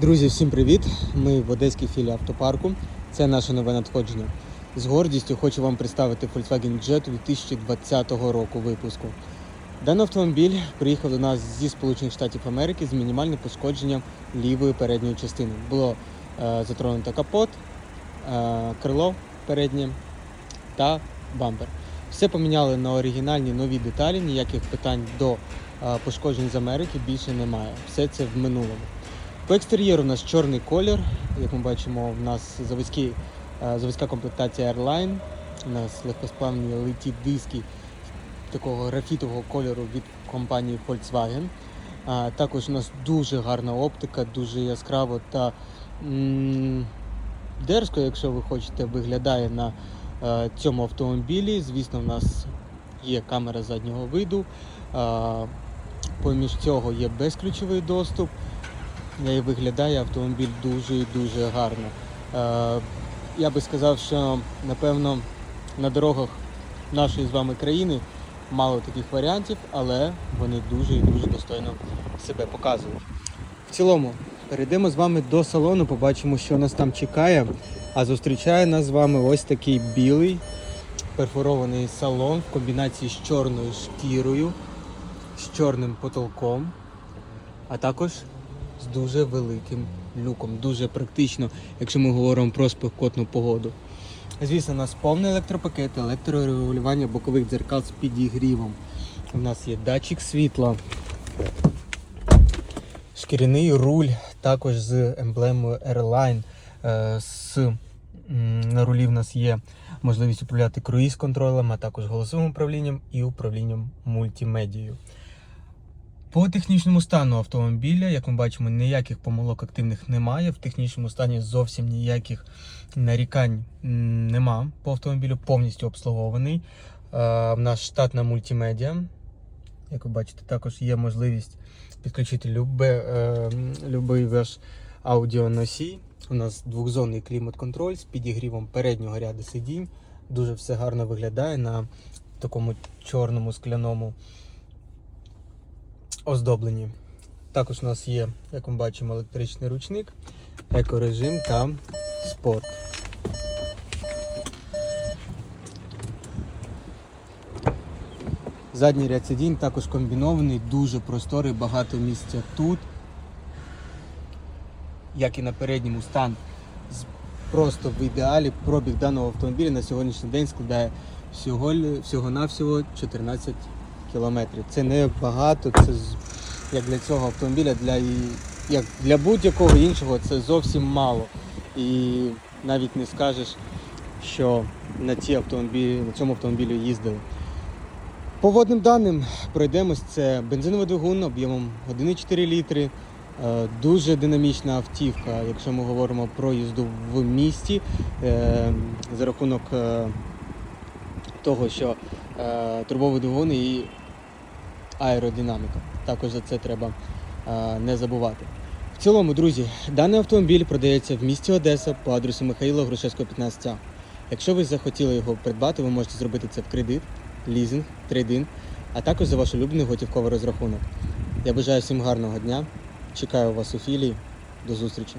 Друзі, всім привіт! Ми в Одеській філії автопарку. Це наше нове надходження. З гордістю хочу вам представити Volkswagen Jetta 2020 року випуску. Даний автомобіль приїхав до нас зі Сполучених Штатів Америки з мінімальним пошкодженням лівої передньої частини. Було е, затронуто капот, е, крило переднє та бампер. Все поміняли на оригінальні нові деталі, ніяких питань до е, пошкоджень з Америки більше немає. Все це в минулому. По екстер'єру у нас чорний колір. Як ми бачимо, в нас заводські, е, заводська комплектація Airline. У нас легкосплавні литі диски такого графітового кольору від компанії Volkswagen. А, також у нас дуже гарна оптика, дуже яскраво та дерзко, якщо ви хочете, виглядає на е, цьому автомобілі. Звісно, в нас є камера заднього виду. А, поміж цього є безключовий доступ. І виглядає автомобіль дуже і дуже гарно. Е, я би сказав, що напевно на дорогах нашої з вами країни мало таких варіантів, але вони дуже і дуже достойно себе показують. В цілому, перейдемо з вами до салону, побачимо, що нас там чекає. А зустрічає нас з вами ось такий білий перфорований салон в комбінації з чорною шкірою, з чорним потолком, а також з дуже великим люком. Дуже практично, якщо ми говоримо про спекотну погоду. Звісно, у нас повний електропакет, електрорегулювання бокових дзеркал з підігрівом. У нас є датчик світла, шкіряний руль, також з емблемою Airline. Е, З, на рулі в нас є можливість управляти круїз-контролем, а також голосовим управлінням і управлінням мультимедією. По технічному стану автомобіля, як ми бачимо, ніяких помилок активних немає. В технічному стані зовсім ніяких нарікань нема. По автомобілю повністю обслугований. Е, нас штатна мультимедіа. Як ви бачите, також є можливість підключити любе, е, любий ваш аудіоносій. У нас двохзонний клімат-контроль з підігрівом переднього ряду сидінь. Дуже все гарно виглядає на такому чорному скляному оздобленні. Також у нас є, як ми бачимо, електричний ручник, екорежим та спорт. Задній ряд сидінь також комбінований, дуже просторий, багато місця тут. Як і на передньому стан просто в ідеалі пробіг даного автомобіля на сьогоднішній день складає всього-навсього 14 кілометрів. Це не багато, це як для цього автомобіля, для, як для будь-якого іншого це зовсім мало. І навіть не скажеш, що на, ці автомобілі, на цьому автомобілі їздили. По водним даним пройдемось. Це бензиновий двигун об'ємом 1,4 літри. Е, Дуже динамічна автівка, якщо ми говоримо про їзду в місті, е, за рахунок е, того, що турбовий двигун і аеродинаміка. Також за це треба е, не забувати. В цілому, друзі, даний автомобіль продається в місті Одеса по адресу Михаїла Грушевського, 15А. Якщо ви захотіли його придбати, ви можете зробити це в кредит, лізинг, трейдин, а також за ваш улюблений готівковий розрахунок. Я бажаю всім гарного дня. Чекаю вас у філії. До зустрічі.